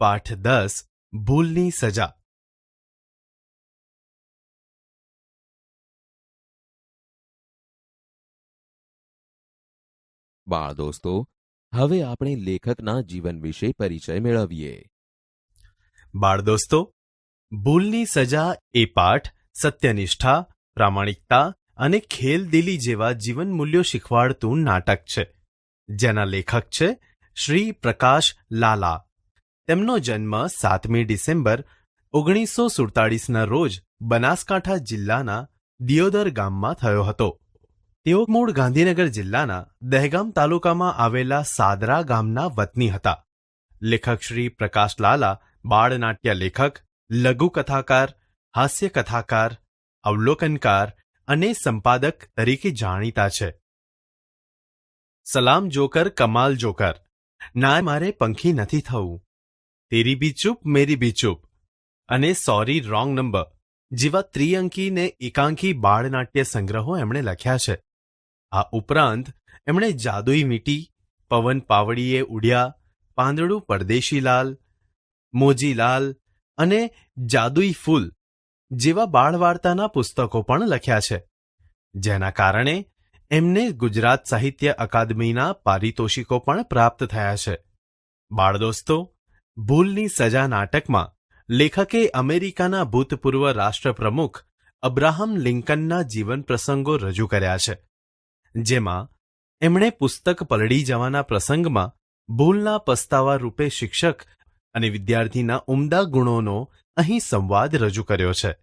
પાઠ દસ ભૂલની સજા. બાળ દોસ્તો હવે આપણે લેખકના જીવન વિશે પરિચય મેળવીએ. બાળ દોસ્તો ભૂલની સજા એ પાઠ સત્યનિષ્ઠા પ્રામાણિકતા અને ખેલદિલી જેવા જીવન મૂલ્યો શીખવાડતું નાટક છે. જેના લેખક છે શ્રી પ્રકાશ લાલા. તેમનો જન્મ સાતમી ડિસેમ્બર ઓગણીસો સુડતાળીસના રોજ બનાસકાંઠા જિલ્લાના દિયોદર ગામમાં થયો હતો. તેઓ મૂળ ગાંધીનગર જિલ્લાના દહેગામ તાલુકામાં આવેલા સાદરા ગામના વતની હતા. લેખક શ્રી પ્રકાશ લાલા, બાળનાટ્ય લેખક લઘુકથાકાર હાસ્ય કથાકાર, અવલોકનકાર અને સંપાદક તરીકે જાણીતા છે. સલામ જોકર, કમાલ જોકર. ના, મારે પંખી નથી થવું. તેરી બી ચૂપ મેરી બી ચૂપ અને સોરી રોંગ નંબર જેવા ત્રિઅંકી ને એકાંકી બાળનાટ્ય સંગ્રહો એમણે લખ્યા છે આ ઉપરાંત એમણે જાદુઈ મીટી પવન પાવડીએ ઉડ્યા પાંદડું પરદેશીલાલ, મોજીલાલ અને જાદુઈ ફૂલ જેવા બાળવાર્તાના પુસ્તકો પણ લખ્યા છે। જેના કારણે એમને ગુજરાત સાહિત્ય અકાદમીના પારિતોષિકો પણ પ્રાપ્ત થયા છે। બાળ દોસ્તો ભૂલની સજા નાટકમાં લેખકે અમેરિકાના ભૂતપૂર્વ રાષ્ટ્રપ્રમુખ અબ્રાહમ લિંકનના જીવન પ્રસંગો રજૂ કર્યા છે, જેમાં એમણે પુસ્તક પલળી જવાના પ્રસંગમાં ભૂલના પસ્તાવા રૂપે શિક્ષક અને વિદ્યાર્થીના ઉમદા ગુણોનો અહીં સંવાદ રજૂ કર્યો છે.